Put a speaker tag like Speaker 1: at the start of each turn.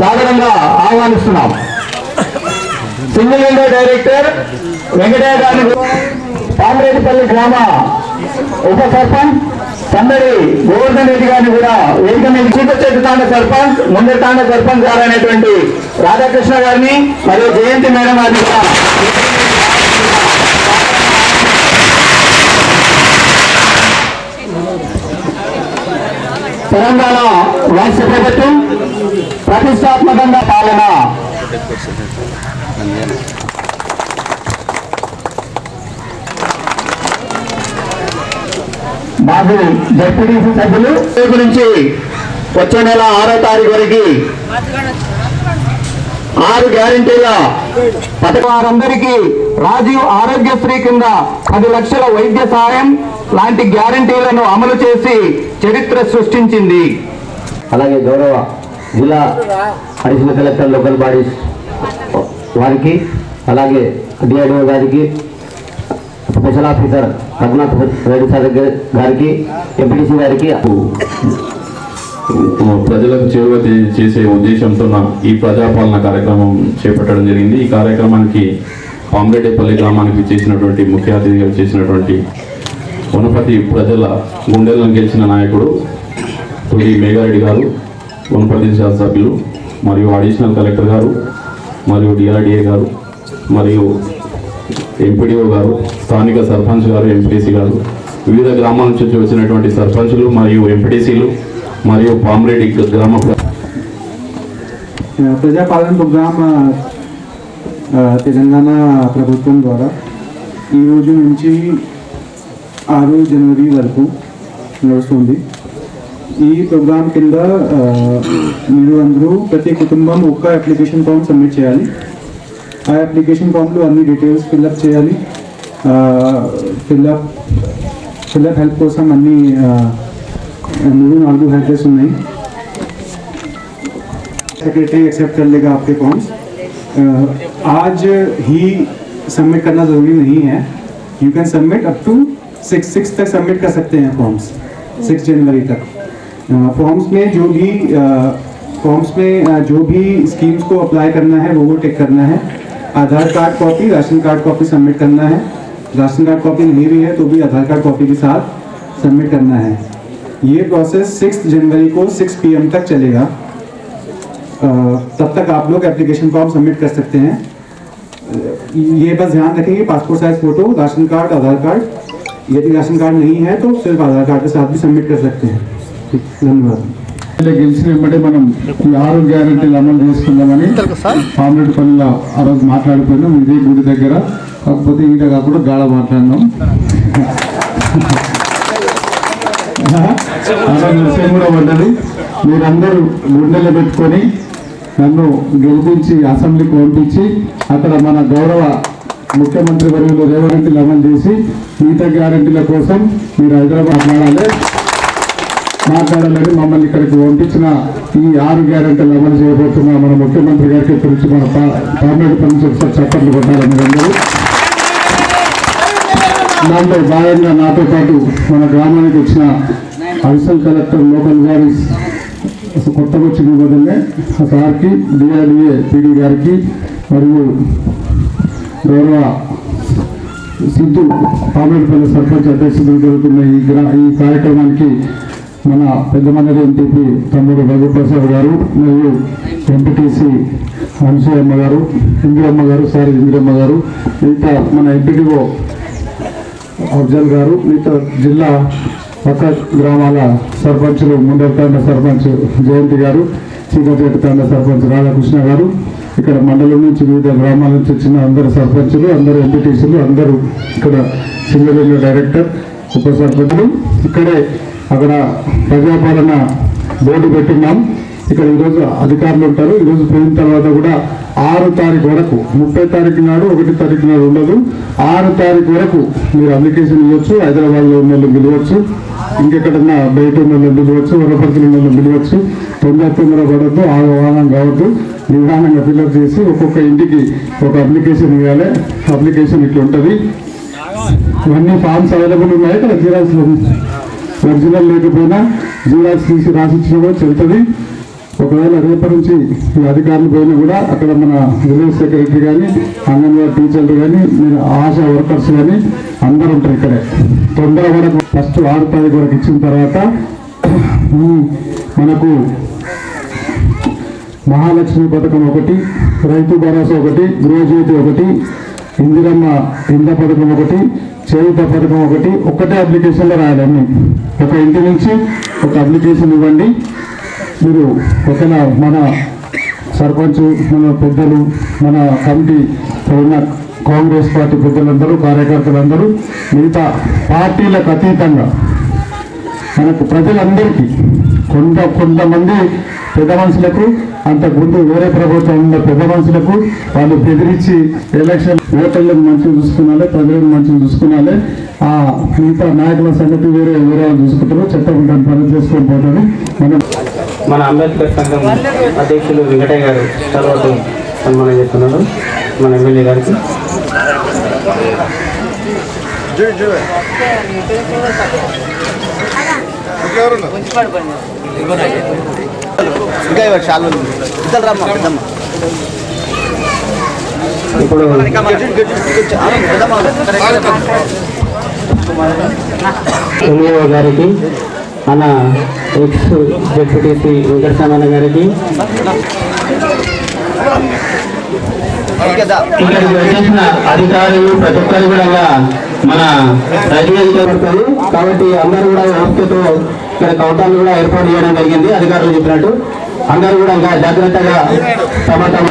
Speaker 1: సాధారణంగా ఆహ్వానిస్తున్నాం. Single window director Venkataiah గారిని పామిరెడ్డిపల్లి గ్రామ ఉప సర్పంచ్ సందడి గోవర్ధన్ రెడ్డి గారిని కూడా వేదిక మీద చీకచెట్టు తాండ సర్పంచ్ ముందు తాండ సర్పంచ్ గారు అనేటువంటి రాధాకృష్ణ గారిని మరియు జయంతి మేడం గారిని తెలంగాణ రాష్ట్ర ప్రభుత్వం ప్రతిష్టాత్మకంగా పాలన. మాకు జడ్పీటీసీ సభ్యులు గురించి వచ్చే నెల ఆరో తారీఖు వరకు ఆరు గ్యారంటీల వారందరికీ రాజీవ్ ఆరోగ్యశ్రీ కింద పది లక్షల వైద్య సాయం లాంటి గ్యారంటీలను అమలు చేసి చరిత్ర సృష్టించింది.
Speaker 2: అలాగే గౌరవ జిల్లా అడిషనల్ కలెక్టర్ లోకల్ బాడీస్ వారికి అలాగే డిఆర్డిఓ గారికి special officer Raghunath Reddy sir గారికి ఎంపీటీసీ గారికి
Speaker 3: ప్రజలకు చేరువ చేసే ఉద్దేశంతో నా ఈ ప్రజాపాలన కార్యక్రమం చేపట్టడం జరిగింది. ఈ కార్యక్రమానికి పామిరెడ్డిపల్లి గ్రామానికి చేసినటువంటి ముఖ్య అతిథిగా చేసినటువంటి వనపతి ప్రజల గుండెలను గెలిచిన నాయకుడు తొలి మేఘారెడ్డి గారు వనపతి శాసభ్యులు మరియు అడిషనల్ కలెక్టర్ గారు మరియు డిఆర్డిఏ గారు మరియు ఎంపీడీఓ గారు స్థానిక సర్పంచ్ గారు ఎంపీటీసీ గారు వివిధ గ్రామాల నుంచి వచ్చినటువంటి సర్పంచులు మరియు ఎంపీటీసీలు మరియు పామరెడ్డి గ్రామ
Speaker 4: ప్రజాపాలన ప్రోగ్రామ్ తెలంగాణ ప్రభుత్వం ద్వారా ఈ రోజు నుంచి ఆరు జనవరి వరకు నడుస్తుంది. ఈ ప్రోగ్రామ్ కింద మీరు అందరూ ప్రతి కుటుంబం ఒక్క అప్లికేషన్ ఫామ్ సబ్మిట్ చేయాలి. ఆ అప్లికేషన్ ఫామ్లో అన్ని డీటెయిల్స్ ఫిల్అప్ చేయాలి. Fill up fill up help కోసం అన్ని moving on सेक्रेटरी एक्सेप्ट कर लेगा आपके फॉर्म्स आज ही सबमिट करना ज़रूरी नहीं है। You can submit up to six six तक सबमिट कर सकते हैं फॉर्म्स सिक्स जनवरी तक। फॉर्म्स में जो भी फॉर्म्स में जो भी स्कीम्स को अप्लाई करना है, वो वो टेक करना है। Aadhaar card copy ration card copy submit करना है। राशन कार्ड कॉपी नहीं भी है तो भी आधार कार्ड कॉपी के साथ सबमिट करना है। ये प्रोसेस सिक्स जनवरी को सिक्स पी तक चलेगा अ, तब तक आप लोग एप्लीकेशन फॉर्म सबमिट कर सकते हैं अ, ये बस ध्यान रखेंगे passport size photo ration card Aadhaar card यदि राशन कार्ड नहीं है तो सिर्फ आधार कार्ड के साथ भी सबमिट कर सकते हैं ठीक, धन्यवाद
Speaker 5: గెలిచిన వెంబడే మనం ఈ ఆరు గ్యారెంటీలు అమలు చేసుకుందామని పామిరెడ్డిపల్లిలో ఆ రోజు మాట్లాడిపోయినాం ఇదే గుడి దగ్గర కాకపోతే ఈడ కాకుండా గాఢ మాట్లాడినాం అలా విషయం కూడా పడ్డది. మీరందరూ గుండెలు పెట్టుకొని నన్ను గెలిపించి అసెంబ్లీకి పంపించి అక్కడ మన గౌరవ ముఖ్యమంత్రి వర్యులు రేవంత్ అమలు చేసి మిగతా గ్యారెంటీల కోసం మీరు హైదరాబాద్ మాట్లాడాలి. మాట్లాడాలని మమ్మల్ని ఇక్కడికి పంపించిన ఈ ఆరు గ్యారెంటీలు అమలు చేయబోతున్న మన ముఖ్యమంత్రి గారికి గురించి మన పార్లమెంట్ నుంచి ఒకసారి కొట్టాలని అందరూ దాంతో భాగంగా నాతో పాటు మన గ్రామానికి వచ్చిన అడిషనల్ కలెక్టర్ లోకల్ గారి కొత్తగా వచ్చిన బదులే ఆ సార్కి డిఆర్డిఏ పీడీ గారికి మరియు గౌరవ సిద్ధు పామేడుపల్లి సర్పంచ్ అధ్యక్షతలు జరుగుతున్న ఈ గ్రా ఈ కార్యక్రమానికి మన పెద్దమండలి ఎంపీపీ తమ్ముడు రఘుప్రసాద్ గారు మరియు ఎంపీటీసీ హంసయ్యమ్మ గారు ఇందిరమ్మ గారు సారీ ఇందిరమ్మ గారు ఇంకా మన ఎంపీటీఓ అఫ్జల్ గారు మిగతా జిల్లా పక్క గ్రామాల సర్పంచులు ముందరతాండ సర్పంచ్ జయంతి గారు చీకచేటతాండ సర్పంచ్ రాధాకృష్ణ గారు ఇక్కడ మండలం నుంచి వివిధ గ్రామాల నుంచి వచ్చిన అందరు సర్పంచులు అందరు ఎంపీటీసీలు అందరూ ఇక్కడ సింగల్ డైరెక్టర్ ఉప సర్పంచులు. ఇక్కడే అక్కడ ప్రజాపాలన బోర్డు పెట్టున్నాం. ఇక్కడ ఈరోజు అధికారులు ఉంటారు. ఈరోజు పోయిన తర్వాత కూడా ఆరు తారీఖు వరకు ముప్పై తారీఖు నాడు ఒకటి తారీఖు నాడు ఉండదు. ఆరు తారీఖు వరకు మీరు అప్లికేషన్ ఇవ్వచ్చు హైదరాబాద్లో ఉన్న వాళ్ళు పిలవచ్చు ఇంకెక్కడన్నా బయట ఉన్న వాళ్ళు పిలవచ్చు వరపరిచిన వాళ్ళు పిలవచ్చు తొందర తొందర పడద్దు ఆహ్వానం కావద్దు. నిదానంగా ఫిల్అప్ చేసి ఒక్కొక్క ఇంటికి ఒక అప్లికేషన్ ఇవ్వాలి. అప్లికేషన్ ఇట్లా ఉంటుంది. ఇవన్నీ ఫామ్స్ అవైలబుల్ ఉన్నాయి. కదా జిరాక్స్ ఒరిజినల్ లేకపోయినా జీరాక్స్ తీసి రాసిచ్చిన కూడా చెల్తుంది ఒకవేళ రేపటి నుంచి ఈ అధికారులు పోయినా కూడా అక్కడ మన విలేజ్ సెక్రటరీ కానీ అంగన్వాడీ టీచర్లు కానీ మీరు ఆశా వర్కర్స్ కానీ అందరూ ఉంటారు ఇక్కడే. తొందర వరకు ఫస్ట్ ఆరు తారీఖు వరకు ఇచ్చిన తర్వాత మనకు మహాలక్ష్మి పథకం ఒకటి రైతు భరోసా ఒకటి గృహజ్యోతి ఒకటి ఇందిరమ్మ ఇంద పథకం ఒకటి చేయుత పథకం ఒకటి ఒకటే అప్లికేషన్లో రాయాలి ఒక ఇంటి నుంచి ఒక అప్లికేషన్ ఇవ్వండి. మీరు ఒకవేళ మన సర్పంచ్ మన పెద్దలు మన కమిటీ ఉన్న కాంగ్రెస్ పార్టీ పెద్దలందరూ కార్యకర్తలందరూ మిగతా పార్టీలకు అతీతంగా మనకు ప్రజలందరికీ కొంత కొంతమంది పెద్ద మనుషులకు అంతకుముందు వేరే ప్రభుత్వం ఉన్న పెద్ద మనుషులకు వాళ్ళు బెదిరించి ఎలక్షన్ ఓటర్లను మంచిగా చూసుకున్నాలే ప్రజలను మంచిగా చూసుకున్నాలే. ఆ మిగతా నాయకుల సంగతి వేరే వేరే వాళ్ళు చూసుకుంటారు చట్టం పని చేసుకొని పోతారు. మనం
Speaker 6: మన అంబేద్కర్ సంఘం అధ్యక్షులు వెంకటయ్య గారు తర్వాత సన్మానం చేస్తున్నారు. మన ఎమ్మెల్యే గారికి.
Speaker 7: ఇంకా ఇవ్వండి చాలా ఉంది. ఇద్దరు రమ్మ పెద్దమ్మ.
Speaker 6: ఇప్పుడు ఎంఈఓ గారికి మన ఎక్స్ డిప్యూటీసీ వెంకటస్వామి గారికి.
Speaker 2: ఇక్కడికి వచ్చేసిన అధికారులు ప్రతి ఒక్కరు కూడా మన రైతు పడుతుంది కాబట్టి అందరూ కూడా ఓపికతో ఇక్కడ కౌంటర్లు కూడా ఏర్పాటు చేయడం జరిగింది అధికారులు చెప్పినట్టు అందరూ కూడా ఇంకా జాగ్రత్తగా తమ తమ